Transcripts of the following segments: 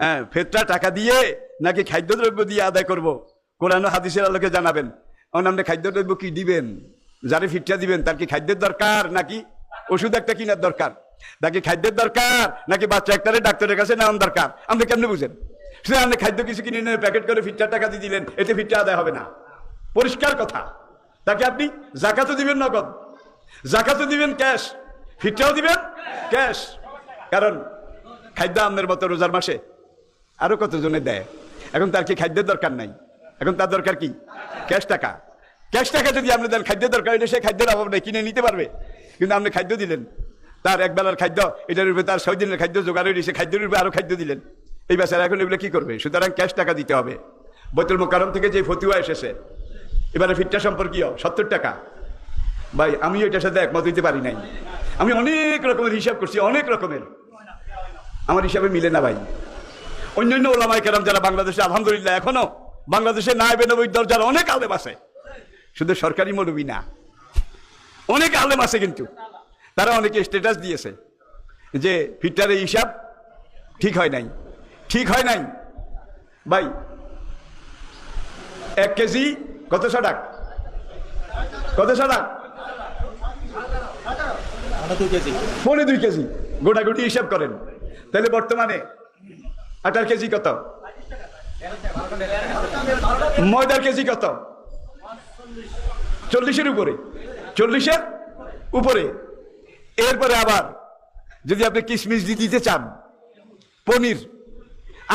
হ্যাঁ ফেতরা টাকা দিয়ে নাকি খাদ্যদ্রব্য দিয়ে আদায় করব? কোরআন হাদিসের আলোকে জানাবেন। অন্য আপনি খাদ্যদ্রব্য কি দিবেন? যারে ফিটটা দিবেন, তার কি খাদ্যের দরকার নাকি ওষুধ একটা কিনার দরকার? নাকি খাদ্যের দরকার নাকি বাচ্চা একটারে ডাক্তারের কাছে নেওয়ার দরকার? আপনি কেমনে বুঝেন? শুধু আপনি খাদ্য কিছু কিনে নিয়ে প্যাকেট করে ফিটটার টাকা দিয়ে দিলেন, এতে ফিটটা আদায় হবে না। পরিষ্কার কথা। তাকে আপনি জাকাতও দিবেন নগদ। জাকাতও দিবেন ক্যাশ। ফিটটাও দিবেন ক্যাশ। কারণ খাদ্য আমনের মতো রোজার মাসে আরও কতজনে দেয়? এখন তার কি খাদ্যের দরকার নাই? এখন তার দরকার কি? ক্যাশ টাকা। ক্যাশ টাকা যদি আপনি দেন, খাদ্যের দরকার এটা সে খাদ্যের অভাব নেই, কিনে নিতে পারবে। কিন্তু আপনি খাদ্য দিলেন। তার এক বেলার খাদ্য, এটার উপরে তার ছয় দিনের খাদ্য জোগাড় হয়ে সে খাদ্যের উপরে আরও খাদ্য দিলেন। এই বেচারা এখন এগুলো কি করবে? সুতরাং ক্যাশ টাকা দিতে হবে। বৈতুল মোকারম থেকে যে ফতুয়া এসেছে, এবারে ফিটটা সম্পর্কীয়, সত্তর টাকা। ভাই, আমি এটার সাথে একমত হইতে পারি নাই। আমি অনেক রকমের হিসাব করছি, অনেক রকমের। আমার হিসাবে মিলে না ভাই। অন্যান্য ওলামাই কেরাম যারা বাংলাদেশে আলহামদুলিল্লাহ এখনও বাংলাদেশে নায়বে নবীর দরজার অনেক আলেম আছে। শুধু সরকারি মৌলবী না অনেক আলেম আছে কিন্তু। তারা অনেকে স্ট্যাটাস দিয়েছে যে ফিটারের হিসাব ঠিক হয় নাই। ঠিক হয় নাই? ভাই এক কেজি কত টাক কত টাক আটা দুই কেজি। পৌনে দুই কেজি। গোটাগুটি হিসাব করেন। তাহলে বর্তমানে আটার কেজি কত? ময়দার কেজি কত? চল্লিশের উপরে। চল্লিশের উপরে। এরপরে আবার যদি আপনি কিশমিশ দিতে চান, পনির,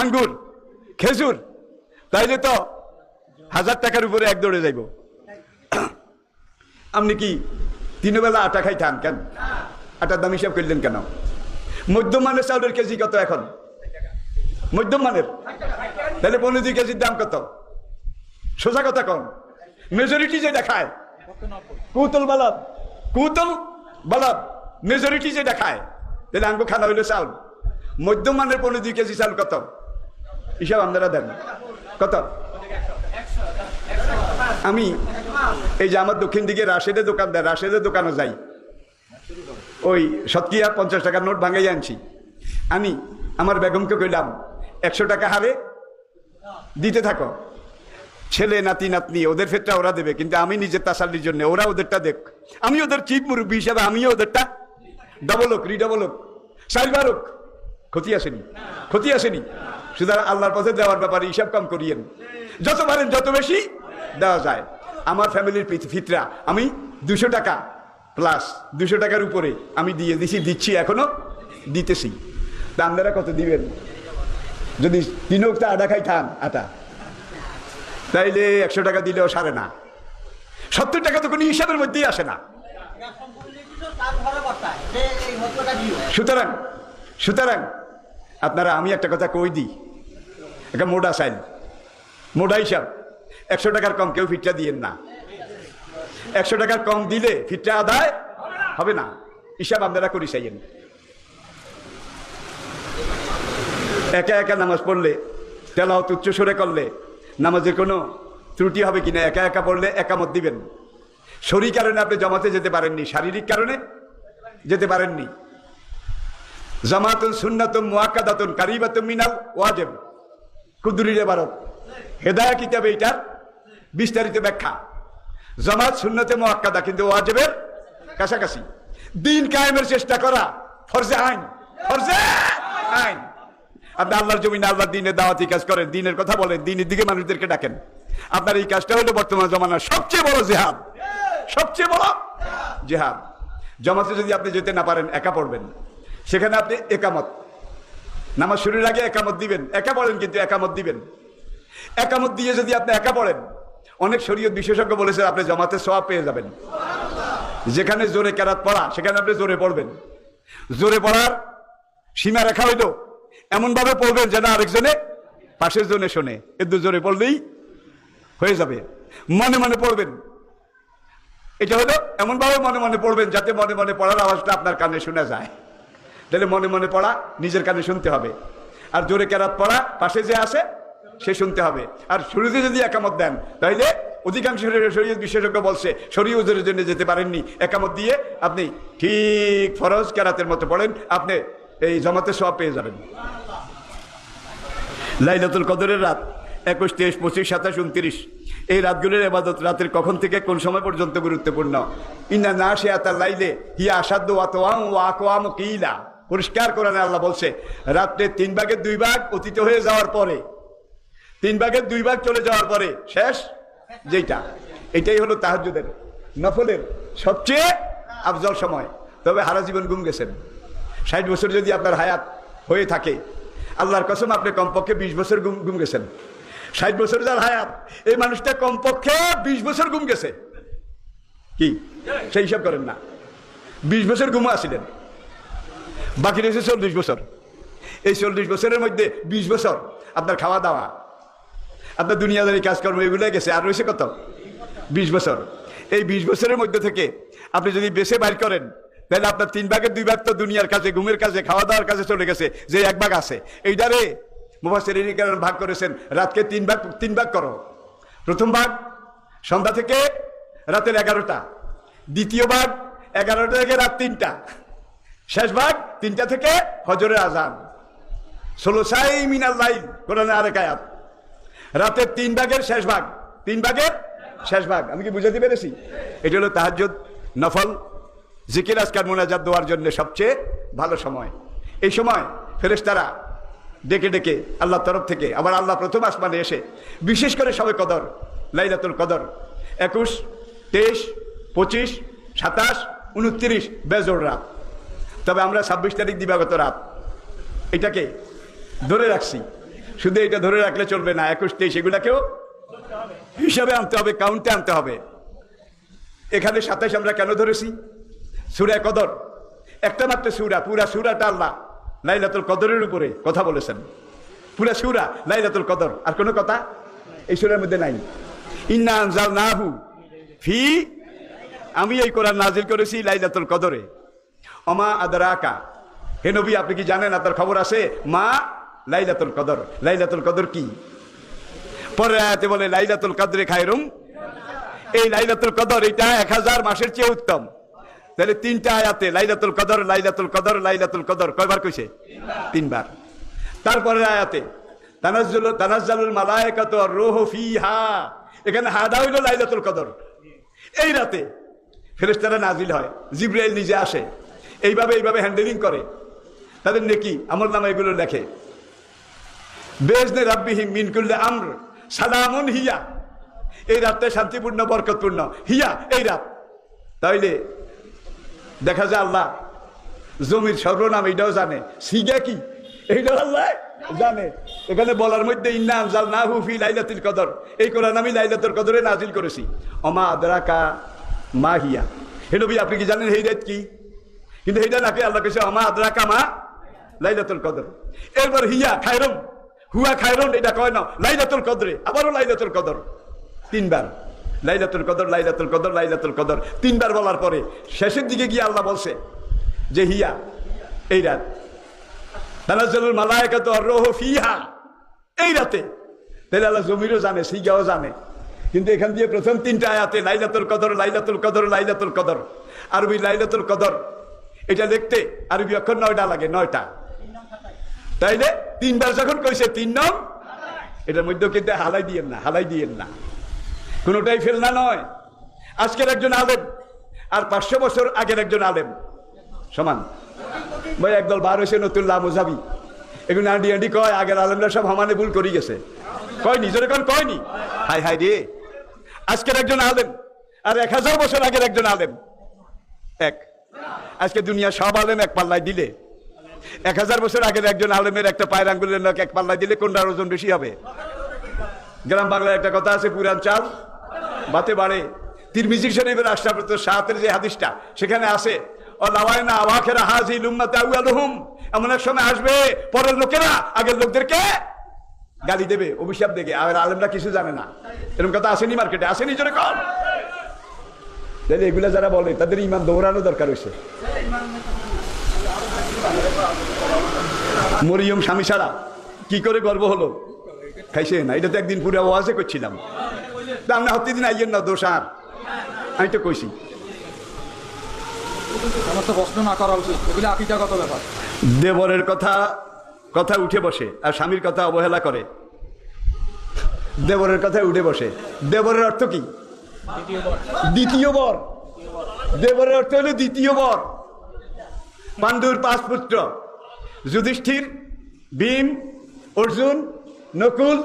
আঙ্গুর, খেজুর, তাইলে তো হাজার টাকার উপরে এক দৌড়ে যাইব। আপনি কি তিনবেলা আটা খাইতাম কেন? আটার দাম হিসাব করলেন কেন? মধ্যম মানের চাউলের কেজি কত এখন? মধ্যম মানের। তাহলে পনেরো দুই কেজির দাম কত? সোজা কথা কম। মেজরিটি যে দেখায়, কুতল বালাব কুতল বালাব মেজরিটি যে দেখায়, তাহলে আঙ্গো খানা হইল চাউল মধ্যম মানের পনেরো দুই কেজি চাউল কত? হিসাব আপনারা দেন। কত? আমি এই যে আমার দক্ষিণ দিকে রাশেদের দোকান দেয়, রাশেদের দোকানে যাই। ওই সৎকিয়া পঞ্চাশ টাকার নোট ভাঙাই আনছি। আমি আমার বেগমকে কইলাম একশো টাকা হারে? দিতে থাকো। ছেলে, নাতি, নাতনি, ওদের ক্ষেত্রে ওরা দেবে, কিন্তু আমি নিজের তাসালির জন্য, ওরা ওদেরটা দেখ। আমি ওদের চিফ মুরব্বী হিসাবে, আমিও ওদেরটা ডবল হোক রিডবল হোক। সাইবার হোক, ক্ষতি আসেনি ক্ষতি আসেনি। সুতরাং আল্লাহর পথে দেওয়ার ব্যাপারে হিসাব কম করিয়েন। যত পারেন যত বেশি দেওয়া যায়। আমার ফ্যামিলির ফিতরা, আমি দুশো টাকা প্লাস দুশো টাকার উপরে আমি দিয়ে দিছি, দিচ্ছি এখনও, দিতেছি। তা আপনারা কত দিবেন? যদি তিন তা আটা খাইতাম আটা তাইলে একশো টাকা দিলেও সারে না। সত্তর টাকা তো কোনো হিসাবের মধ্যেই আসে না। সুতরাং সুতরাং, আপনারা, আমি একটা কথা কই দিই। একটা মোটা সাইল মোটা হিসাব, একশো টাকার কম কেউ ফিটটা দিয়েন না। একশো টাকার কম দিলে ফিটটা আদায় হবে না। হিসাব আপনারা করি চাইয়েন। একা একা নামাজ পড়লে তেলাওত উচ্চ সরে করলে নামাজের কোনো ত্রুটি হবে কিনা, একা একা পড়লে একামত দিবেন। শরীর কারণে আপনি জমাতে যেতে পারেননি, শারীরিক কারণে যেতে পারেননি। জামাতুন সুন্নাতুন মুআক্কাদাতুন কারিবাতুন মিনাল ওয়াজিব। কুদুরির ভারত হেদায়া কিতাবে এটার? বিস্তারিত ব্যাখ্যা। জামাত সুন্নতে মুআক্কাদা, কিন্তু ওয়াজিবের কাছাকাছি। দিন কায়েমের চেষ্টা করা, ফরজে আইন। ফরজে আইন! আপনি আল্লাহর জমিনে আল্লাহর দিনের দাওয়াতি কাজ করেন, দিনের কথা বলেন, দিনের দিকে মানুষদেরকে ডাকেন। আপনার এই কাজটা হলো বর্তমান জমানার সবচেয়ে বড় জেহাদ। সবচেয়ে বড় জেহাদ। জমাতে যদি আপনি যেতে না পারেন, একা পড়বেন। সেখানে আপনি একামত। নামাজ শুরুর আগে একামত দিবেন। একা পড়েন কিন্তু একামত দিবেন। একামত দিয়ে যদি আপনি একা পড়েন, অনেক শরীয়ত বিশেষজ্ঞ বলেছেন, আপনি জমাতে সওয়াব পেয়ে যাবেন। যেখানে জোরে কেরাত পড়া, সেখানে আপনি জোরে পড়বেন। জোরে পড়ার সীমা রেখা হইল এমন ভাবে পড়বেন যেন আরেকজনে পাশের জনে শোনে। এদু জোরে পড়লেই হয়ে যাবে। মনে মনে পড়বেন। এটা হলো এমন ভাবে মনে মনে পড়বেন যাতে মনে মনে পড়ার আওয়াজটা আপনার কানে শোনা যায়। তাহলে মনে মনে পড়া নিজের কানে শুনতে হবে। আর জোরে কেরাত পড়া পাশে যে আছে, সে শুনতে হবে। আর শুরুতে যদি একামত দেন তাইলে অধিকাংশ শরীর বিশেষজ্ঞ বলছে শরীর ওজোরের জন্য যেতে পারেননি। একামত দিয়ে আপনি ঠিক ফরজ কেরাতের মতো পড়েন, আপনি এই জমাতে সব পেয়ে যাবেন। লাইলাতুল কদরের রাত, একুশ, তেইশ, পঁচিশ, সাতাশ, উনত্রিশ। এই রাতগুলির এবাদত রাতের কখন থেকে কোন সময় পর্যন্ত গুরুত্বপূর্ণ? ইন্না না সে আতার লাইলে হিয়া আসাদ্দ ওয়াতোয়াম ওয়াকোয়াম কিলা। পরিষ্কার কোরআনে আল্লাহ বলছে, রাত্রে তিন ভাগের দুই ভাগ অতীত হয়ে যাওয়ার পরে, তিন ভাগের দুই ভাগ চলে যাওয়ার পরে, শেষ? যেটা এটাই হলো তাহাজুদের নফলের সবচেয়ে আফজল সময়। তবে হারা জীবন গুম গেছেন। ষাট বছর যদি আপনার হায়াত হয়ে থাকে আল্লাহর কসম, আপনি কমপক্ষে বিশ বছর গুম গেছেন। ষাট বছর যার হায়াত, এই মানুষটা কমপক্ষে বিশ বছর গুম গেছে। কি? সেই হিসাব করেন না। বিশ বছর গুমো আসিলেন বাকি রয়েছে চল্লিশ বছর। এই চল্লিশ বছরের মধ্যে বিশ বছর আপনার খাওয়া দাওয়া, আপনার দুনিয়াদারি কাজকর্ম এগুলো গেছে। আর রয়েছে কত? বিশ বছর। এই বিশ বছরের মধ্যে থেকে আপনি যদি বেছে বাইর করেন তাহলে আপনার তিন ভাগের দুই ভাগ তো দুনিয়ার কাছে, ঘুমের কাছে খাওয়া দাওয়ার কাছে চলে গেছে, যে এক ভাগ আছে। এইটারে মুফাসেরিন ভাগ করেছেন। রাতকে তিন ভাগ তিন ভাগ করো। প্রথম ভাগ, সন্ধ্যা থেকে রাতের এগারোটা। দ্বিতীয় ভাগ, এগারোটা থেকে রাত তিনটা। শেষ ভাগ, তিনটা থেকে হজরের আজান ষোলো সাই মিনাল লাইল কোরআনে আরেক আয়াত। রাতের তিন ভাগের শেষ ভাগ। তিন ভাগের শেষ ভাগ। আমি কি বুঝাতে পেরেছি? এটা হলো তাহাজ্জুদ, নফল জিকির আজকার মোনাজাত দেওয়ার জন্য সবচেয়ে ভালো সময়। এই সময় ফেরেশতারা ডেকে ডেকে আল্লাহর তরফ থেকে, আবার আল্লাহ প্রথম আসমানে এসে, বিশেষ করে সবে কদর, লাইলাতুল কদর, একুশ, তেইশ, পঁচিশ, সাতাশ, উনত্রিশ বেজোর রাত। তবে আমরা ছাব্বিশ তারিখ দিবাগত রাত। এটাকে ধরে রাখছি। শুধু এটা ধরে রাখলে চলবে না, একুশ, তেইশ, এগুলাকেও হিসাবে আনতে হবে কাউন্টে আনতে হবে। এখানে সাতাইশ আমরা কেন ধরেছি? সুরা কদর। একটা মাত্র সুরা, পুরা সুরাটা আল্লাহ লাইলাতুল কদরের উপরে কথা বলেছেন। পুরা সুরা, লাইলাতুল কদর। আর কোনো কথা? এই সুরের মধ্যে নাই। ইন্না আনজাল নাহু ফি, আমি এই কোরআন নাজিল করেছি লাইলাতুল কদরে। অমা আদরাকা। হে নবী, আপনি কি জানেন, আপনার খবর আছে? মা লাইলাতুল কদর। লাইলাতুল কদর কি? পরে আয়াতে বলে, লাইলাতুল কদরে খায়রুম। এই লাইলাতুল কদর, এটা এক হাজার মাসের চেয়ে উত্তম। তাহলে তিনটা আয়াতে লাইলাতুল কদর লাইলাতুল কদর লাইলাতুল কদর। কয়বার কইছে? তিনবার। তারপরে আয়াতে, তানাজ্জুল, তানাজ্জালুল মালায়েকাতু আর রূহু ফিহা। এখানে হাদা হইল লাইলাতুল কদর। এই রাতে ফেরেশতারা নাজিল হয়, জিব্রাইল নিজে আসে, এইভাবে এইভাবে হ্যান্ডেলিং করে। তাদের নেকি, আমল নামা এগুলো লেখে। বেজনে রাব্বিহিম মিন কুল্লি আমর, সালামুন হিয়া। এই রাতটা শান্তিপূর্ণ, বরকতপূর্ণ। হিয়া, এই রাত। তাইলে দেখা যায় আল্লাহ, জমির সর্বনাম এইটাও জানে। সিগা কি? এইটাও আল্লাহ জানে। এখানে বলার মধ্যে, ইন্না আনজাল না হুফি লাইলাতুল কদর। এই কোরআন আমি লাইলাতুল কদরে নাজিল করেছি। অমা আদরাকা মা হিয়া? হে নবী, আপনি কি জানেন এই রাত কি? কিন্তু এইটা নাকি আল্লাহ কেছে অমা আদরাকা মা লাইলাতুল কদর? এরপর হিয়া খায়রম হুয়া খায়রন, এটা কয় না, লাইলাতুল কদরে। আবারও লাইলাতুল কদর। তিনবার। লাইলাতুল কদর লাইলাতুল কদর লাইলাতুল কদর। তিনবার বলার পরে শেষের দিকে গিয়ে আল্লাহ বলছে যে, হিয়া, এই রাত। তানাজ্জালুল মালায়েকাত রোহ ফিহা। এই রাতে। তাহলে আল্লাহ জমিরও জানে সিগাও জানে। কিন্তু এখান দিয়ে প্রথম তিনটা আয়াতে লাইলাতুল কদর লাইলাতুল কদর লাইলাতুল কদর। আরবি লাইলাতুল কদর। এটা লিখতে আরবি অক্ষর নয়টা লাগে, নয়টা। তাইলে তিনবার যখন কইছে তিন নং, এটার মধ্যে কিন্তু হালাই দিয়েন না, হালাই দিয়েন না। কোনোটাই ফেলনা নয়। আজকের একজন আলেম আর পাঁচশো বছর আগের একজন আলেম। সমান। ভাই, একদল বার হয়েছে নতুন লামোজাবি এগুলো আন্ডি আন্ডি কয়, আগের আলেমরা সব সমানে ভুল করি গেছে। কয়নি? জোরে কোন, কয়নি? হাই হাই রে। আজকের একজন আলেম আর এক হাজার বছর আগের একজন আলেম। এক। আজকে দুনিয়া সব আলেম এক পাল্লায় দিলে। এক হাজার বছর আগের একজন আলেমের একটা পায়ের আঙ্গুলের নখ এক পাল্লায় দিলে কোনটার ওজন বেশি হবে? গ্রাম বাংলায় একটা কথা আছে পুরান চাল বাতে বাড়ে। তিরমিজি শরীফের আশরাফত সাহাতের যে হাদিসটা, সেখানে আছে ও লাওয়ায়না আওয়াখেরা হাজি লুম্মাতে আউয়ালুহুম। এমন এক সময় আসবে, পরের লোকেরা আগের লোকদেরকে গালি দেবে, অভিশাপ দেবে। আর আলেমরা কিছু জানে না। এরকম কথা আসেনি মার্কেটে, আসেনি জোরে কর তাহলে এগুলা যারা বলে, তাদের ইমান দৌড়ানো দরকার হয়েছে মরিয়ম স্বামী ছাড়া কি করে গর্ব হলো? খাইছে না। এটা তো একদিন পুরো ওয়াজে করছিলাম। তা আমরা হতে দিন আইয়েন না দোষ আর। আমি তো কইছি। দেবরের কথা কথা উঠে বসে আর স্বামীর কথা অবহেলা করে। দেবরের কথা উঠে বসে। দেবরের অর্থ কি? দ্বিতীয় বর। দেবরের অর্থ হলো দ্বিতীয় বর। পাণ্ডুর পাঁচ পুত্র। যুধিষ্ঠির ভীম অর্জুন নকুল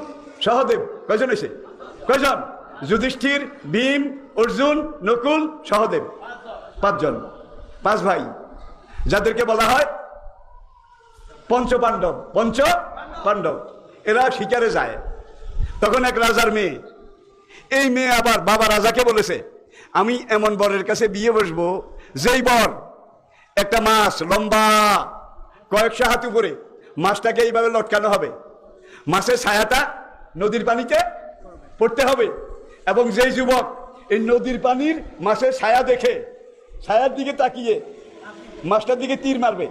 সহদেব। কয়জন এসে কয়জন? যুধিষ্ঠির, ভীম, অর্জুন, নকুল, সহদেব। পাঁচজন। পাঁচ ভাই। যাদেরকে বলা হয় পঞ্চ পাণ্ডব পঞ্চ পাণ্ডব এরা শিকারে যায়। তখন এক রাজার মেয়ে, এই মেয়ে আবার বাবা রাজাকে বলেছে, আমি এমন বরের কাছে বিয়ে বসবো, যেই বর একটা মাছ লম্বা, কয়েকশো হাত উপরে, মাছটাকে এইভাবে লটকানো হবে। মাছের ছায়াটা নদীর পানিতে পড়তে হবে। এবং যেই যুবক এই নদীর পানির মাছের ছায়া দেখে, ছায়ার দিকে তাকিয়ে, মাছটার দিকে তীর মারবে।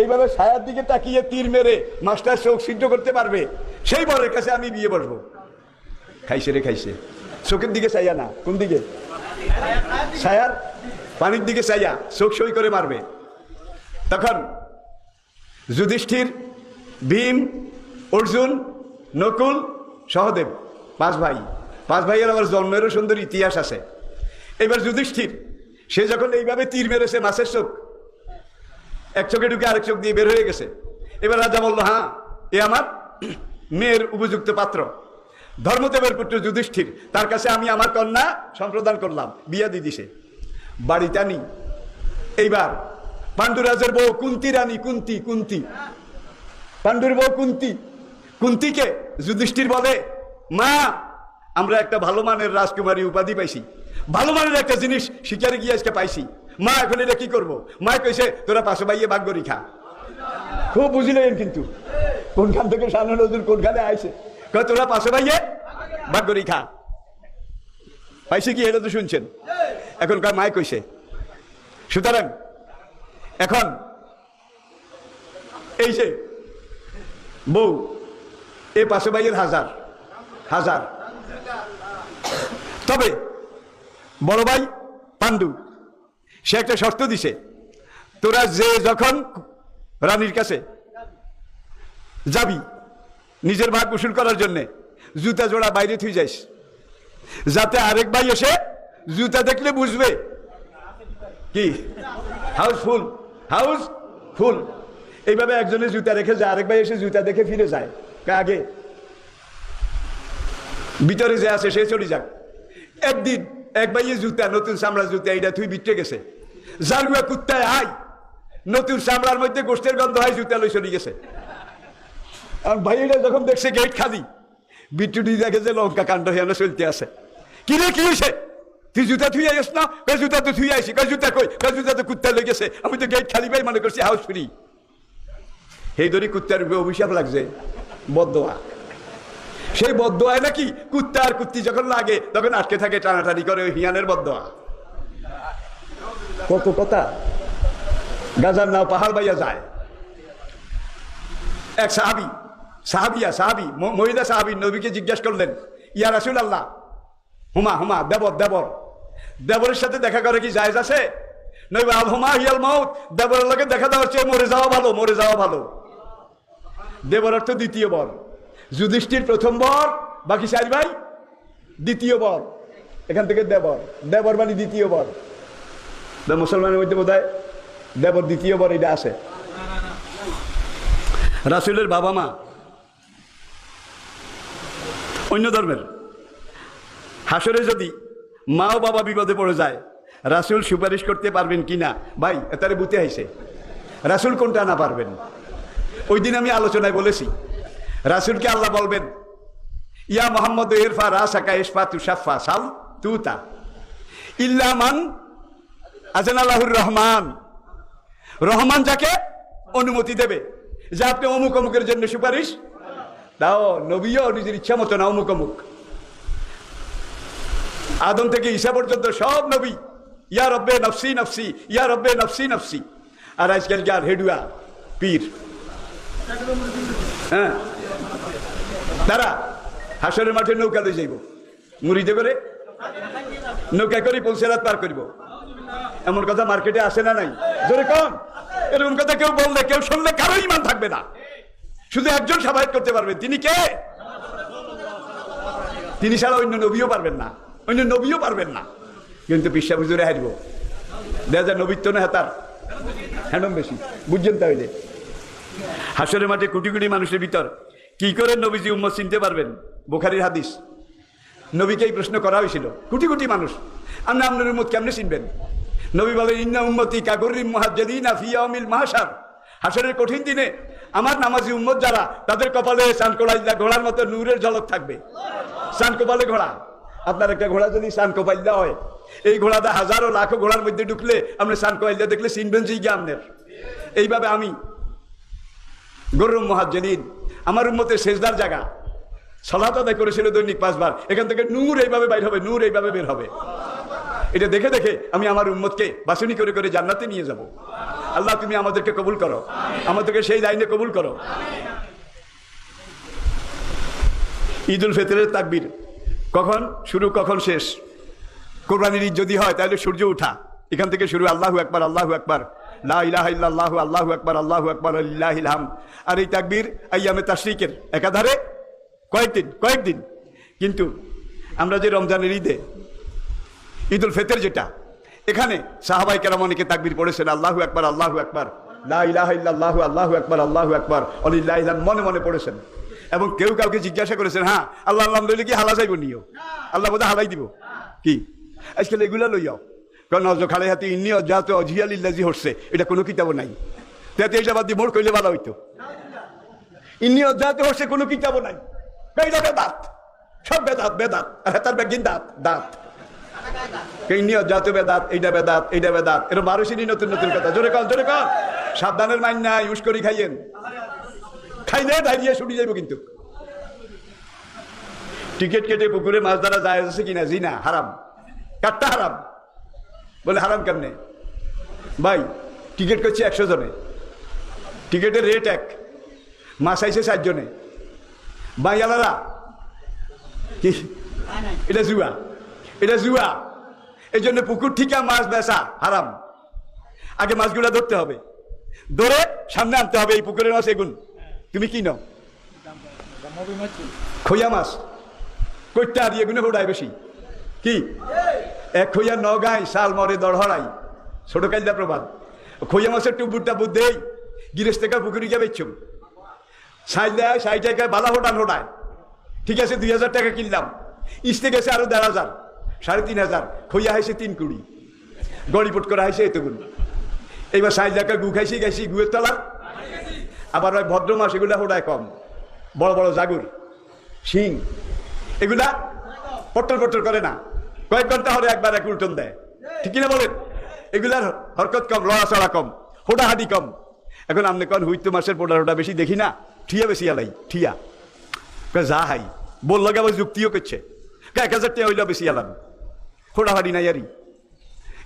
এইভাবে ছায়ার দিকে তাকিয়ে তীর মেরে মাছটার চোখ সিদ্ধ করতে পারবে, সেই বরের কাছে আমি বিয়ে বসবো। খাইছে রে খাইছে। চোখের দিকে চাইয়া না, কোন দিকে? ছায়ার পানির দিকে চাইয়া চোখ সই করে মারবে। তখন যুধিষ্ঠির, ভীম, অর্জুন, নকুল, সহদেব, পাঁচ ভাই পাঁচ ভাইয়ের আমার জন্মেরও সুন্দর ইতিহাস আছে। এবার যুধিষ্ঠির, সে যখন এইভাবে তীর মেরেছে মাছের চোখ, এক চোখে ঢুকে আরেক চোখ দিয়ে বের হয়ে গেছে। এবার রাজা বলল হ্যাঁ এ আমার মেয়ের উপযুক্ত পাত্র। ধর্মদেবের পুত্র যুধিষ্ঠির, তার কাছে আমি আমার কন্যা সম্প্রদান করলাম, বিয়া দিয়ে দিছে। বাড়িতে আনি এইবার পাণ্ডুরাজের বউ কুন্তি রানী, কুন্তি কুন্তি। পাণ্ডুর বউ কুন্তি। কুন্তিকে যুধিষ্ঠির বলে, মা আমরা একটা ভালো মানের রাজকুমারী উপাধি পাইছি। ভালো মানের একটা জিনিস শিকারে গিয়ে আজকে পাইছি। মা, এখন এটা কি করব? মা কইছে, তোরা পাশে বাইয়ে ভাগ্যরি খা। খুব বুঝলেন কিন্তু। কোনখান থেকে সামনে নজর, কোনখানে আইছে? তোরা পাশে বাইয়ে ভাগ্যরি খা। পাইছে কি, এটা তো শুনছেন? এখনকার মায় কইছে। সুতরাং, এখন এই যে বউ, এ পাশে বাইয়ের হাজার হাজার। তবে, বড় ভাই পাণ্ডু, সে একটা শর্ত দিছে, তোরা যে যখন রানীর কাছে যাবি, নিজের ভাগ গোসল করার জন্যে, জুতা জোড়া বাইরে থুই যাইস, যাতে আরেক ভাই এসে জুতা দেখলে বুঝবে। কি? হাউস ফুল হাউস ফুল এইভাবে একজনে জুতা রেখে যায়, আরেক ভাই এসে জুতা দেখে ফিরে যায়। আগে? ভিতরে যে আছে, সে চলে যাক। একদিন এক ভাইয়ে জুতা, নতুন চামড়া জুতা এইটা তুই বিটে গেছে। যার গুয়া কুত্তায় আই নতুন চামড়ার মধ্যে গোষ্ঠের গন্ধ হয়, জুতা লই চলে গেছে। আর ভাইয়েরা যখন দেখছে গেট খালি বিট্টুটি দেখে যে লঙ্কা কাণ্ড হয়ে চলতে আছে। কি রে, কি হয়েছে তুই জুতা থুই আইস না? কই জুতা তো থুই আইসি কই জুতা কই? কই জুতা তো কুত্তা লই গেছে? আমি তো গেট খালি পাই মনে করছি হাউস ফ্রি। সেই কুত্তার উপরে অভিশাপ লাগছে বদোয়া সেই বদ্ধ বদোয়ায় নাকি কুত্তা আর কুত্তি যখন লাগে, তখন আটকে থাকে টানাটানি করে ওই হিয়ানের বদোয়া। কত কথা। গাজার নাও পাহাড় বাইয়া যায়। এক সাহাবি, সাহাবিয়া, সাহাবি মহিলা সাহাবি নবীকে জিজ্ঞাসা করলেন, ইয়া রাসুল আল্লাহ হুমা হুমা, দেবর দেবর। দেবরের সাথে দেখা করে কি জায়েজ আছে? নইবা আল হুমা হিয়াল মাউত, দেবরের লোকে দেখা দেওয়ার চেয়ে মরে যাওয়া ভালো, মরে যাওয়া ভালো। দেবর অর্থ দ্বিতীয় বর। যুধিষ্ঠির প্রথম বর, বাকি চার ভাই, দ্বিতীয় বর। এখান থেকে দেবর। দেবর মানে দ্বিতীয় বর। মুসলমানের মধ্যে বোধ হয় দেবর দ্বিতীয় বর এটা আছে। রাসুলের বাবা মা। অন্য ধর্মের। হাসরে যদি মা ও বাবা বিপদে পড়ে যায়, রাসুল সুপারিশ করতে পারবেন কি না? ভাই তারে বুতে আইছে রাসুল কোনটা না পারবেন? ওই দিন আমি আলোচনায় বলেছি রাসুলকে আল্লাহ বলবেন, ইয়া মোহাম্মদ ইরফা রাসাকা ইসফা তুষাফা সাল তুতা। ইল্লামান আছেন আল্লাহুর রহমান। রহমান যাকে অনুমতি দেবে, যে আপনি অমুক অমুকের জন্য সুপারিশ। দাও, নবীও নিজের ইচ্ছা মতো না অমুক অমুক। আদম থেকে ঈশা পর্যন্ত সব নবী, ইয়া রব্বে নফসি নফসি, ইয়া রব্বে নফসি নফসি। আর আজকাল যার হেডুয়া, পীর। হ্যাঁ? তারা হাসরের মাঠে নৌকা লই যাইব। মুড়িতে করে নৌকা করে পৌঁছেরাত পার করিব। এমন কথা মার্কেটে আসে না নাই? জোরে কম। এরকম কথা কেউ বললে, কেউ শুনলে কারও ইমান থাকবে না। শুধু একজন সাবায়ত করতে পারবেন তিনি কে? তিনি ছাড়া অন্য নবীও পারবেন না। অন্য নবীও পারবেন না। কিন্তু পিসা হুজুরে হারব। দেখা যায় নবীত্ব না হাতার হ্যান্ডম বেশি। বুঝছেন তাহলে? হাসরের মাঠে কোটি কোটি মানুষের ভিতর কি করে নবীজি উম্মত চিনতে পারবেন? বোখারির হাদিস। নবীকে এই প্রশ্ন করা হয়েছিল, কোটি কোটি মানুষ আমরা আপনার উম্মত কেমনে চিনবেন? নবী বলেন, ইন্না উম্মতি কাগরিম মহাজ্জাদিন আফিয়ামিল মাহাসার হাসরের কঠিন দিনে আমার নামাজি উম্মত যারা, তাদের কপালে সান কোলাইল্লা ঘোড়ার মতো নূরের ঝলক থাকবে। সান কপালে ঘোড়া। আপনার একটা ঘোড়া যদি সান কোপাইল্লা হয়, এই ঘোড়াটা হাজারো লাখো ঘোড়ার মধ্যে ঢুকলে আপনি সান কোপাইল্লা দেখলে চিনবেন সেই জ্ঞানের এইভাবে আমি গরুম মহাজ্জেদিন আমার উম্মতের শেষদার জায়গা। সলাত আদায় করেছিল দৈনিক পাঁচবার। এখান থেকে নূর এইভাবে বাইর হবে, নূর এইভাবে বের হবে। এটা দেখে দেখে আমি আমার উম্মতকে বাসুনি করে করে জান্নাতে নিয়ে যাব। আল্লাহ, তুমি আমাদেরকে কবুল করো। আমাদেরকে সেই লাইনে কবুল করো। ঈদ উল ফিতরের তাকবীর। কখন? শুরু কখন শেষ? কোরবানির ঈদ যদি হয়, তাহলে সূর্য উঠা। এখান থেকে শুরু, আল্লাহু একবার আল্লাহু একবার লা ইলাহা ইল্লাল্লাহু, আল্লাহু একবার আল্লাহু একবার লিল্লাহিল হাম আর এই তাকবীর আইয়ামে তাশরিকের একাধারে কয়েকদিন কয়েকদিন। কিন্তু আমরা যে রমজানের ঈদে ঈদ উল ফিতর যেটা, এখানে সাহাবাই কেরাম অনেকে তাকবির পড়েছেন, আল্লাহু একবার আল্লাহু একবার লা ইলাহা ইল্লাল্লাহু, আল্লাহু একবার আল্লাহু একবার অলিল্লাহিল হাম মনে মনে পড়েছেন। এবং কেউ কাউকে জিজ্ঞাসা করেছেন হ্যাঁ আল্লাহ আলহামদুলিল্লাহ কি হালা যাইব নিও? আল্লাহ বোধহয় হালাই দিব। কি? আজকাল এগুলা লইয়াও। কারণ খালে হাতে ইন্নি অজাত অজিয়ালিল্লাজি হচ্ছে এটা কোনো কিতাবও নাই। তাতে এটা বাদ দিয়ে মোড় কইলে ভালো হইতো। ইন্নি অজাত কোনো কিতাবও নাই। এইটা বেদাত? সব বেদাত বেদাত। আর হেতার ব্যাগিন দাঁত দাঁত। বেদাত এইটা বেদাত এইটা নতুন নতুন কথা। সাবধানের মাইন নাই, উস করি খাইয়েন। খাইলে দাঁড়িয়ে ছুটি যাইব কিন্তু। টিকিট কেটে পুকুরে মাছ ধরা যায় আছে কিনা? জি না, হারাম। কাটটা হারাম। বলে, হারাম কেমনে? ভাই টিকিট করছে একশো জনে। টিকিটের রেট এক। মাছ আইছে চারজনে আলাদা। কি? এটা জুয়া। এটা জুয়া। এই জন্য পুকুর ঠিকা, মাছ বেচা, হারাম। আগে মাছগুলা ধরতে হবে। ধরে সামনে আনতে হবে এই পুকুরের মাছ এগুন। তুমি কি নাও? খইয়া মাছ। কইটা দিয়ে গুনে হোড়ায় বেশি। কি? এক খইয়া নগাই শাল মরে দড়হড়াই। ছোট কাইলা প্রবাদ। খইয়া মাছের টুবুরটা বুদ্ধেই গিরেশ থেকে পুকুরি গিয়ে বেচছুম সাইজ দেয় ষাট টাকায় বালা হোটান হোটায়। ঠিক আছে, দুই হাজার টাকা কিনলাম। ইস্তে গেছে আরও দেড় হাজার, সাড়ে তিন হাজার। খইয়া হাইছে তিন কুড়ি। গড়িপুট করা হয়েছে এতগুলো এইবার সাইজ টাকা গু খাইছি গেছি গুয়ের তলা। আবার ওই ভদ্র মাছ এগুলা হোটায় কম। বড় বড় জাগুর, শিং। এগুলা পটল পটল করে না। কয়েক ঘণ্টা হলে একবার এক উল্টন দেয়। ঠিক কিনা বলেন? এগুলার হরকত কম, লড়াচড়া কম হোটাহাটি কম। এখন আপনি কন হুইতো মাসের পোটা হোটা বেশি দেখি না? ঠিয়া বেশি আলাই, ঠিয়া। যা হাই। বলল আবার যুক্তিও করছে। এক হাজার টাকা হইলেও বেশি আলাম। হোটাহাটি নাই আরই।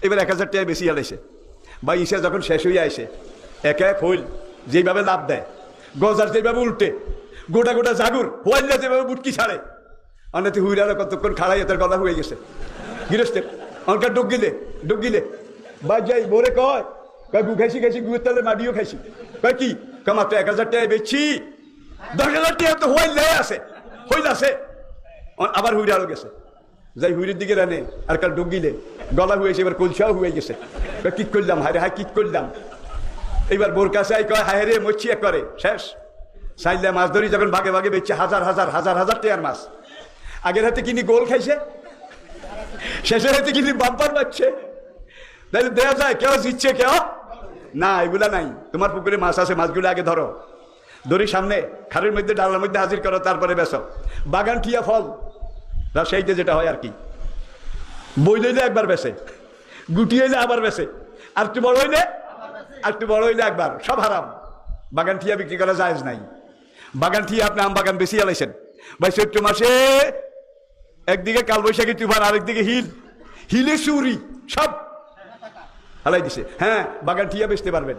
এবার এক হাজার টাকা বেশি আলাইছে। বা ইসে যখন শেষ হইয়া আসে, এক এক হইল যেইভাবে লাভ দেয়, গজার যেভাবে উল্টে, গোটা গোটা জাগুর হোয়াইল্লা যেভাবে বুটকি ছাড়ে। অনেক হুইরালো কতক্ষণ খাড়াই তার গলা হয়ে গেছে। গৃহস্থের অনকার ডুব গিলে ডুব গিলে। বা যাই বোরে কয় কয়, গু খাইছি খাইছি, গুয়ের তালে মাডিও খাইছি। কয় কি? কয়, মাত্র এক হাজার টাকা বেচছি। দশ হাজার টাকা তো হোয়াইল আছে, হইল আছে। আবার আবার হুইরালো গেছে। যাই হুইরের দিকে রানে, আর কাল ডুব গিলে। হয়েছে এবার কলসাও হয়ে গেছে। কিক করলাম? হায় রে, হায় কি করলাম? এইবার বোর কাছে কয়, হায় রে মচ্ছিয়া করে। শেষ। সাইলে মাছ ধরি, যখন ভাগে ভাগে বেচছে, হাজার হাজার হাজার হাজার টেয়ার মাছ। আগের হাতে কিনি গোল খাইছে শেষের হাতে কিনি বাম্পার পাচ্ছে তাহলে দেওয়া যায়, কেউ জিতছে, কেউ? না, এগুলা নাই। তোমার পুকুরে মাছ আছে, মাছগুলো আগে ধরো। দড়ি সামনে খারের মধ্যে, ডালার মধ্যে হাজির করো, তারপরে বেসো বাগান টিয়া ফল? রাজশাহীতে যেটা হয় আর কি। বই লইলে একবার বেসে গুটি হইলে আবার বেসে আর একটু বড় হইলে? আর একটু বড় হইলে একবার। সব হারাম। বাগান টিয়া বিক্রি করা যায় নাই। বাগান টিয়া আপনি আম বাগান বেশি আলাইছেন। ভাই, চৈত্র মাসে একদিকে কালবৈশাখী তুফান, আরেকদিকে হিল। হিলে সুরি, সব। হালাই দিছে। হ্যাঁ বাগান ঠিয়া বেচতে পারবেন।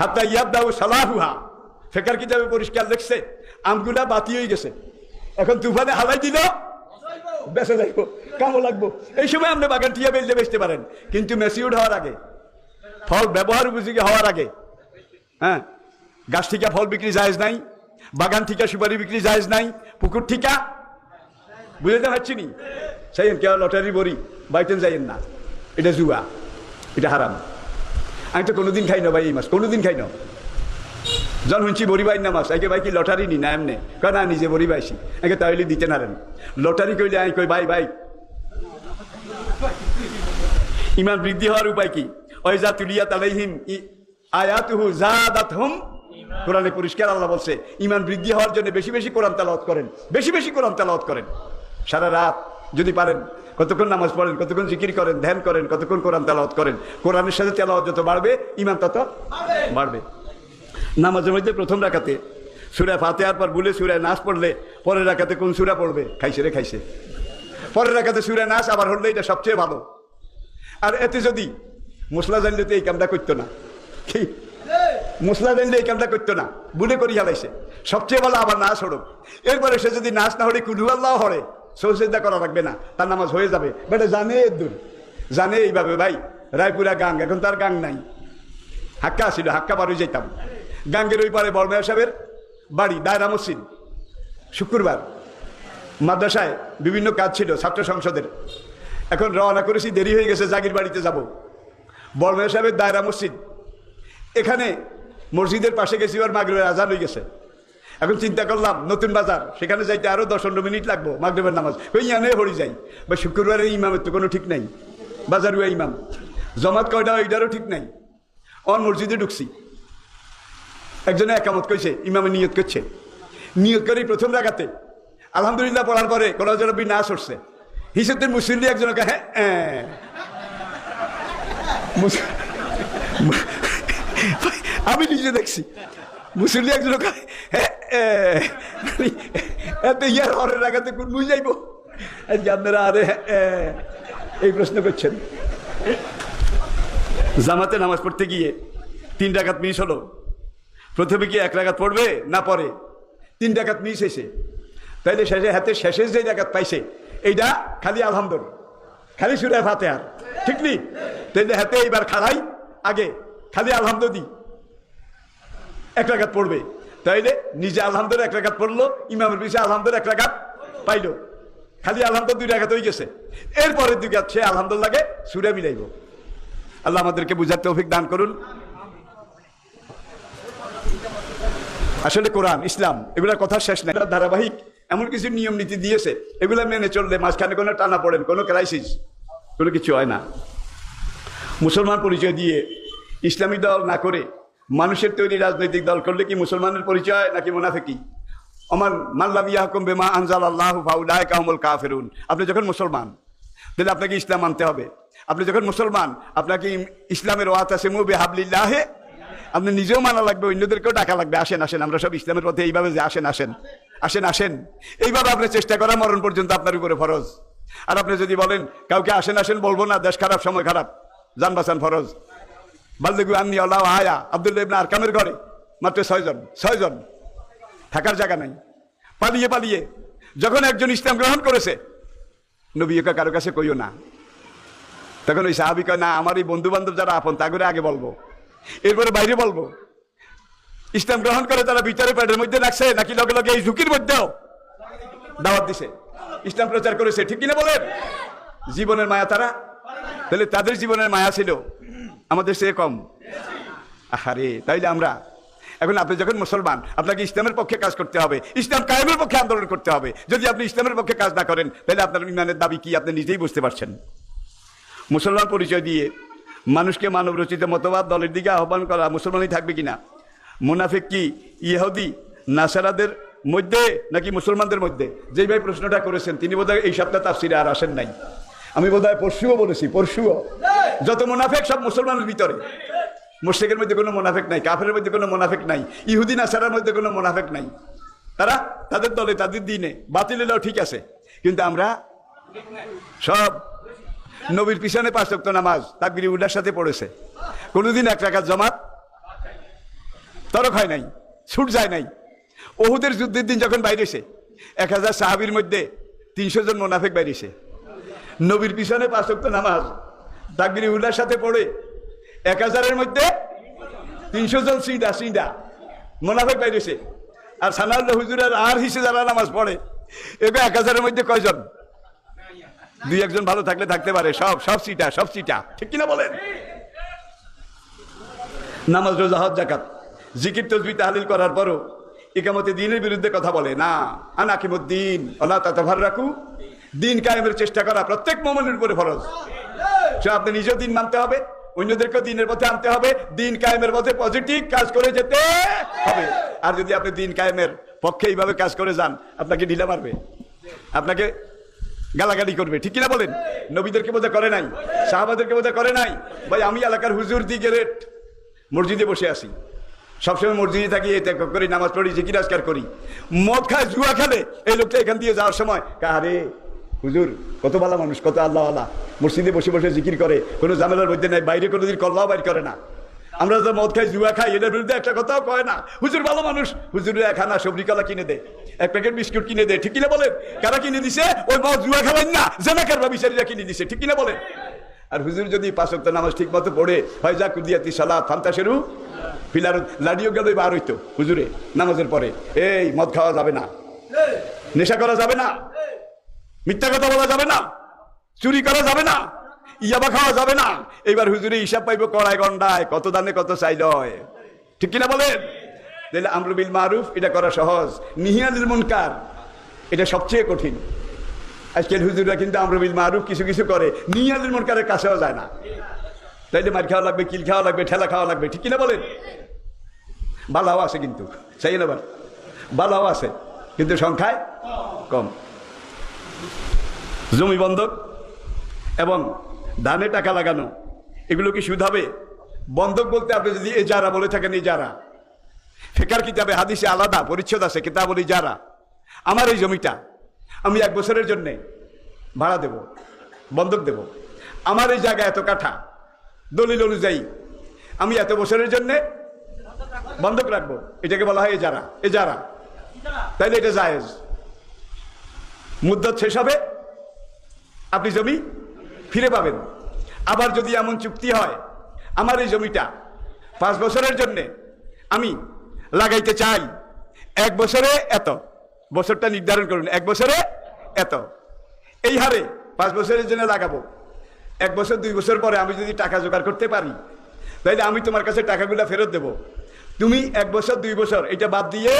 হাত্তা ইয়াদ দাও সালাহুহা। ফেকার কিতাবে পরিষ্কার দেখছে। আমগুলা বাতি হয়ে গেছে। এখন তুফানে হালাই দিল, বেঁচে যাইব কামো লাগবো। এই সময় আপনি বাগান টিয়া বেলতে বেচতে পারেন। কিন্তু মেসিউড হওয়ার আগে, ফল ব্যবহার উপযোগী হওয়ার আগে হ্যাঁ গাছ ঠিকা ফল বিক্রি জায়েজ নাই, বাগান ঠিকা সুপারি বিক্রি জায়েজ নাই, পুকুর ঠিকা বুঝতে পারছি নি? সেই কেউ লটারি বড়ি বাইতেন যাইয়েন না। এটা জুয়া, এটা হারাম। আমি তো কোনোদিন খাই না ভাই এই মাছ, কোনোদিন খাই না। জন শুনছি বড়ি বাইন না মাছ একে ভাই কি লটারি নি? না এমনি। কয়, না, নিজে বড়ি বাইছি। একে তাহলে দিতে নারেন লটারি কইলে আমি কই ভাই ভাই। ইমান বৃদ্ধি হওয়ার উপায় কি? ওই যা তুলিয়া তালাইহিম আয়াতুহু হুম কোরআনে পরিষ্কার আল্লাহ বলছে, ইমান বৃদ্ধি হওয়ার জন্য বেশি বেশি কোরআন তেলাওয়াত করেন, বেশি বেশি কোরআন তেলাওয়াত করেন। সারা রাত যদি পারেন কতক্ষণ নামাজ পড়েন কতক্ষণ জিকির করেন ধ্যান করেন কতক্ষণ কোরআন তেলাওয়াত করেন কোরআনের সাথে তেলাওয়াত যত বাড়বে ইমান তত বাড়বে। নামাজের মধ্যে প্রথম রাখাতে সুরা ফাতেহার পর বলে সুরায় নাচ পড়লে পরের রাখাতে কোন সুরা পড়বে? খাইছে রে খাইছে। পরের রাখাতে সুরা নাচ আবার হলে এটা সবচেয়ে ভালো। আর এতে যদি মশলা জানলে তো এই কামটা করতো না। কি? মশলা জানলে এই কামটা করতো না। বুলে করি হালাইছে। সবচেয়ে ভালো আবার নাচ হড়ো এরপরে সে যদি নাচ না হলে কুলু আল্লাহ হরে। সৌসেদা করা লাগবে না, তার নামাজ হয়ে যাবে। বেটা জানে এর দূর জানে এইভাবে, ভাই, রায়পুরা গাং, এখন তার গাং নাই। হাক্কা ছিল, হাক্কা বারো যেতাম গাঙ্গের ওই পারে বড়মেয়া সাহেবের বাড়ি, দায়রা মসজিদ। শুক্রবার মাদ্রাসায় বিভিন্ন কাজ ছিল, ছাত্র সংসদের। এখন রওনা করেছি, দেরি হয়ে গেছে, জাগির বাড়িতে যাব। বড়মেয়া সাহেবের দায়রা মসজিদ। এখানে মসজিদের পাশে গেছি আর মাগরেবের আজান হয়ে গেছে। এখন চিন্তা করলাম, নতুন বাজার, সেখানে যাইতে আরও দশ পনেরো মিনিট লাগবো, মাগরেবের নামাজ। ওই ইয়ানে হরি যাই। বা শুক্রবারের ইমামের তো কোনো ঠিক নাই। বাজারুয়া ইমাম। জমাত কয়টা ওইটারও ঠিক নাই। অন মসজিদে ঢুকছি। একজনে একামত কইছে, ইমামে নিয়ত করছে। নিয়ত করে প্রথম রাখাতে আলহামদুলিল্লাহ পড়ার পরে কোনো জনবি না সরছে। হিসেবের মুসলিম একজনকে হ্যাঁ। আমি নিজে দেখছি। মুসলিম একজন এত ইয়ার হরের রাখাতে কোন বুঝাইব আজকে আপনারা আরে এই প্রশ্ন করছেন জামাতে নামাজ পড়তে গিয়ে তিন ডাকাত মিস হলো প্রথমে কি এক রাগাত পড়বে না পরে তিন ডাকাত মিস হয়েছে তাইলে শেষে হাতে শেষে যে ডাকাত পাইছে এইটা খালি আলহামদুল খালি সুরে ফাতে আর ঠিক নি তাইলে হাতে এইবার খাড়াই আগে খালি আলহামদুল এক রাগাত পড়বে। তাইলে নিজে আলহামদুল এক রাগাত পড়ল, ইমামের পিছিয়ে আলহামদুল এক রাগাত পাইলো। খালি আলহামদুল দুই রাগাত হয়ে গেছে। এরপরে দুই সে আলহামদুল লাগে সুরে মিলাইব। আল্লাহ আমাদেরকে বুঝার তৌফিক দান করুন। আসলে কোরআন, ইসলাম, এগুলোর কথা শেষ নাই। ধারাবাহিক এমন কিছু নিয়ম নীতি দিয়েছে, এগুলা মেনে চললে মাঝখানে কোনো টানা পড়েন, কোনো ক্রাইসিস কোনো কিছু হয় না। মুসলমান পরিচয় দিয়ে ইসলামী দল না করে মানুষের তৈরি রাজনৈতিক দল করলে কি মুসলমানের পরিচয় নাকি মুনাফেকি? আমার মাল্লাম ইয়াহকুম বেমা আনজাল আল্লাহ ফাউলাই কাহমুল কাফেরুন। আপনি যখন মুসলমান, তাহলে আপনাকে ইসলাম মানতে হবে। আপনি যখন মুসলমান, আপনাকে ইসলামের ওয়াত আছে মুবে হাবলিল্লাহে আপনি নিজেও মানা লাগবে, অন্যদেরকেও ডাকা লাগবে, আসেন আসেন, আমরা সব ইসলামের পথে এইভাবে যে আসেন আসেন আসেন আসেন। এইভাবে আপনি চেষ্টা করা মরণ পর্যন্ত আপনার উপরে ফরজ। আর আপনি যদি বলেন, কাউকে আসেন আসেন বলব না, দেশ খারাপ, সময় খারাপ, যান ফরজ। বালদেগু আন্নি আল্লাহ আয়া আব্দুল্লাহ ইবনা আরকামের ঘরে। মাত্র ছয়জন ছয়জন। থাকার জায়গা নাই। পালিয়ে পালিয়ে। যখন একজন ইসলাম গ্রহণ করেছে নবীকে কারও কাছে কইও না। তখন ওই সাহাবি না আমার এই বন্ধু বান্ধব যারা আপন, তা করে আগে বলব। এরপরে বাইরে বলব। ইসলাম গ্রহণ করে তারা বিচারে পেটের মধ্যে রাখছে, নাকি লগে লগে এই ঝুঁকির মধ্যেও দাওয়াত দিছে। ইসলাম প্রচার করেছে, ঠিক কিনা বলেন? জীবনের মায়া তারা। তাহলে তাদের জীবনের মায়া ছিল আমাদের সে কম। আহারে, তাইলে আমরা। এখন আপনি যখন মুসলমান, আপনাকে ইসলামের পক্ষে কাজ করতে হবে, ইসলাম কায়েমের পক্ষে আন্দোলন করতে হবে। যদি আপনি ইসলামের পক্ষে কাজ না করেন তাহলে আপনার ইমানের দাবি কি, আপনি নিজেই বুঝতে পারছেন? মুসলমান পরিচয় দিয়ে মানুষকে মানব রচিত মতবাদ দলের দিকে আহ্বান করা মুসলমানই থাকবে কিনা? মুনাফিক কি ইহুদি, নাসারাদের মধ্যে নাকি মুসলমানদের মধ্যে? যেই ভাই প্রশ্নটা করেছেন, তিনি বোধহয় এই সপ্তাহে তাফসিরে আর আসেন নাই। আমি বোধহয় পরশুও বলেছি, পরশুও। যত মুনাফেক সব মুসলমানের ভিতরে। মুর্শিকের মধ্যে কোনো মোনাফেক নাই কাফের মধ্যে কোনো মোনাফেক নাই, ইহুদি নাসারার মধ্যে কোনো মোনাফেক নাই। তারা তাদের দলে, তাদের দিনে বাতিল এলেও ঠিক আছে। কিন্তু আমরা সব নবীর পিছনে পাঁচ ওয়াক্ত নামাজ, তাকবির উল্লার সাথে পড়েছে। কোনোদিন এক রাখাত জমাত তরক হয় নাই, ছুট যায় নাই। ওহুদের যুদ্ধের দিন যখন বাইরেছে, এক হাজার সাহাবির মধ্যে তিনশো জন মোনাফেক বাইরেছে। নবীর পিছনে পাঁচ ওয়াক্ত নামাজ। তাকবির উল্লার সাথে পড়ে। এক হাজারের মধ্যে তিনশো জন সিঁদা সিঁদা। মোনাফেক বাইরেছে আর সানাউল্লাহ হুজুরের আর হিসে যারা নামাজ পড়ে এগুলো এক হাজারের মধ্যে কয়জন? দুই একজন ভালো থাকলে থাকতে পারে। সব সব সিটা সব সিটা ঠিক কিনা বলেন? নামাজ, রোজা, হজ জাকাত জিকির, তসবি, তাহলিল করার পরও ইকামতে দিনের বিরুদ্ধে কথা বলে। না আনাকিমুদ্দিন আল্লাহ তাতাভার রাখু দিন কায়েমের চেষ্টা করা প্রত্যেক মোমেনের উপরে ফরজ। সে আপনি নিজেও দিন মানতে হবে, অন্যদেরকেও দিনের পথে আনতে হবে, দিন কায়েমের পথে পজিটিভ কাজ করে যেতে হবে। আর যদি আপনি দিন কায়েমের পক্ষে এইভাবে কাজ করে যান, আপনাকে ঢিলা মারবে, আপনাকে গালাগালি করবে, ঠিক কিনা বলেন? নবীদেরকে বোধহয় করে নাই, সাহাবাদেরকে বোধহয় করে নাই। ভাই, আমি এলাকার হুজুর দিকে রেট মসজিদে বসে আছি। সবসময় মসজিদে থাকি, এতে করি, নামাজ পড়ি, জিকির আজকার করি। মদ খায়, জুয়া খেলে, এই লোকটা এখান দিয়ে যাওয়ার সময় কারে হুজুর, কত ভালো মানুষ, কত আল্লাহ আল্লাহ মসজিদে বসে বসে জিকির করে, কোনো ঝামেলার মধ্যে নাই, বাইরে কোনো কোনোদিন কল্লাও বাইর করে না। আমরা তো মদ খাই, জুয়া খাই এটার বিরুদ্ধে একটা কথাও কয় না। হুজুর ভালো মানুষ হুজুরের এক আনা সবজি কলা কিনে দে, এক প্যাকেট বিস্কুট কিনে দে, ঠিক কিনা বলেন? কারা কিনে দিছে? ওই মদ, জুয়া খাবেন না, জেনাকার বা বিচারীরা কিনে দিছে, ঠিক কিনা বলেন? আর হুজুর যদি পাঁচ ওয়াক্ত নামাজ ঠিক মতো পড়ে, হয় যা কুদিয়াতি সালা ফান্তা সেরু, ফিলার লাডিও গেল বার হইতো হুজুরে, নামাজের পরে। এই, মদ খাওয়া যাবে না। নেশা করা যাবে না। মিথ্যা কথা বলা যাবে না। চুরি করা যাবে না। ইয়াবা খাওয়া যাবে না। এইবার হুজুরে হিসাব পাইব কড়াই গন্ডায়, কত দানে কত চাইল। ঠিক কিনা বলেন? তাহলে আমরুবিল মারুফ, এটা করা সহজ। নিহিয়ালিল মুনকার, এটা সবচেয়ে কঠিন। আজকের হুজুররা কিন্তু আমরুবিল মারুফ কিছু কিছু করে। নিহিয়ালিল মুনকারের কাছেও যায় না। তাইলে মার খাওয়া লাগবে, কিল খাওয়া লাগবে, ঠেলা খাওয়া লাগবে। ঠিক কিনা বলেন? বালাও আছে কিন্তু। চাই না বালাও আছে। কিন্তু সংখ্যায় কম। জমি বন্ধক এবং ধানে টাকা লাগানো, এগুলো কি সুদ হবে? বন্ধক বলতে আপনি যদি এ যারা বলে থাকেন এই যারা। ফেকার কিতাবে, হাদিসে আলাদা, পরিচ্ছদ আছে কিতাবল যারা। আমার এই জমিটা, আমি এক বছরের জন্যে ভাড়া দেব বন্ধক দেব। আমার এই জায়গা এত কাঠা, দলিল অনুযায়ী আমি এত বছরের জন্যে বন্ধক রাখব। এটাকে বলা হয় এ যারা এ যারা। তাইলে এটা জায়েজ। মুদ্দত শেষ হবে। আপনি জমি ফিরে পাবেন। আবার যদি এমন চুক্তি হয় আমার এই জমিটা পাঁচ বছরের জন্যে আমি লাগাইতে চাই এক বছরে এত। বছরটা নির্ধারণ করুন এক বছরে এত। এই হারে পাঁচ বছরের জন্য লাগাবো। এক বছর দুই বছর পরে আমি যদি টাকা জোগাড় করতে পারি তাইলে আমি তোমার কাছে টাকাগুলো ফেরত দেব। তুমি এক বছর দুই বছর এটা বাদ দিয়ে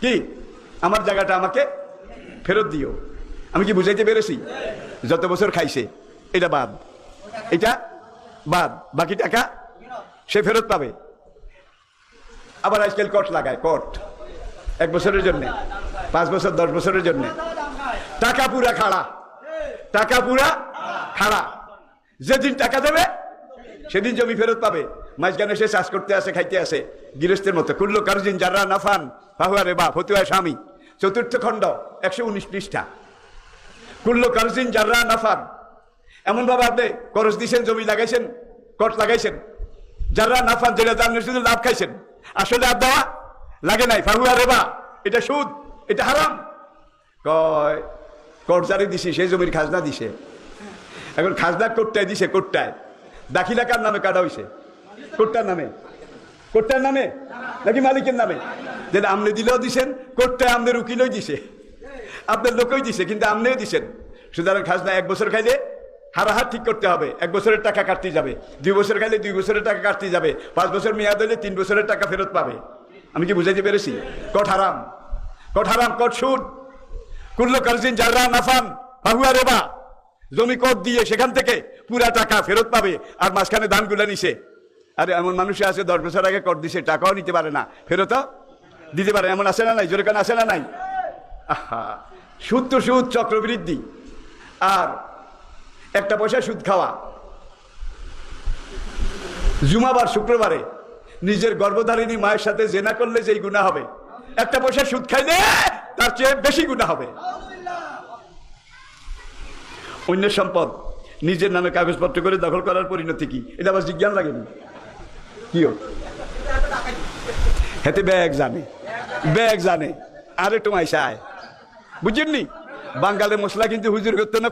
কি? আমার জায়গাটা আমাকে ফেরত দিও। আমি কি বুঝাইতে পেরেছি? যত বছর খাইছে, এটা বাদ। এটা বাদ। বাকি টাকা সে ফেরত পাবে। আবার আজকাল কট লাগায়, কট। এক বছরের জন্য, পাঁচ বছর, দশ বছরের জন্য। টাকা পুরা খাড়া। টাকা পুরা খাড়া। যেদিন টাকা দেবে, সেদিন জমি ফেরত পাবে। মাঝখানে সে চাষ করতে আসে, খাইতে আসে। গৃহস্থের মতো। কুল্লো কারজিন, যারা নাফান, ফাহুয়া রে বা ফতুয়া স্বামী। চতুর্থ খণ্ড, একশো উনিশ পৃষ্ঠা। কুল্লো কারজিন যারা নাফান এমনভাবে আপনি করজ দিয়েছেন জমি লাগাইছেন, কট লাগাইছেন। যারা নাফান যেটা জানেন শুধু লাভ খাইছেন। আসলে আর দেওয়া লাগে নাই, ফাহুয়া রে বা এটা সুদ, এটা হারাম। কয়, কট জারি দিছি সেই জমির খাজনা দিছে। এখন খাজনা কোটটায় দিছে, কোটটায়। দাখিলা কার নামে কাটা হইছে? কোটটার নামে? কোটটার নামে? নাকি মালিকের নামে? যেটা আমনে দিলেও দিছেন, কোটটায় আমনের উকিলই দিছে। আপনার লোকই দিছে, কিন্তু আমনেও দিছেন। সুতরাং খাজনা এক বছর খাইলে হারাহার ঠিক করতে হবে। এক বছরের টাকা কাটতে যাবে। দুই বছর খাইলে দুই বছরের টাকা কাটতে যাবে। পাঁচ বছর মেয়াদ হলে তিন বছরের টাকা ফেরত পাবে। আমি কি বুঝাইতে পেরেছি? কট হারাম। কট হারাম, কট সুদ। কুল্লো কারজিন যারা নাফান, ফাহুয়া রেবা। জমি কর দিয়ে সেখান থেকে পুরা টাকা ফেরত পাবে। আর মাঝখানে ধানগুলো নিছে। আরে এমন মানুষ আছে, দশ বছর আগে কর দিছে, টাকাও নিতে পারে না। ফেরত দিতে পারে, এমন আছে না নাই? জোরে আছে না নাই? আহা, সুদ তো সুদ, চক্রবৃদ্ধি। আর একটা পয়সা সুদ খাওয়া। জুমাবার শুক্রবারে নিজের গর্ভধারিণী মায়ের সাথে জেনা করলে যেই গুণা হবে, একটা পয়সা সুদ খাইলে তার চেয়ে বেশি গুণা হবে। অন্য সম্পদ নিজের নামে কাগজপত্র করে দখল করার পরিণতি কি? এটা আবার জিজ্ঞান লাগেনি? কি হল? হেতে ব্যাগ জানে ব্যাগ জানে। আরে তোমায় সায়। বুঝছেন নি বাঙ্গালের মশলা কিন্তু হুজুর করতো না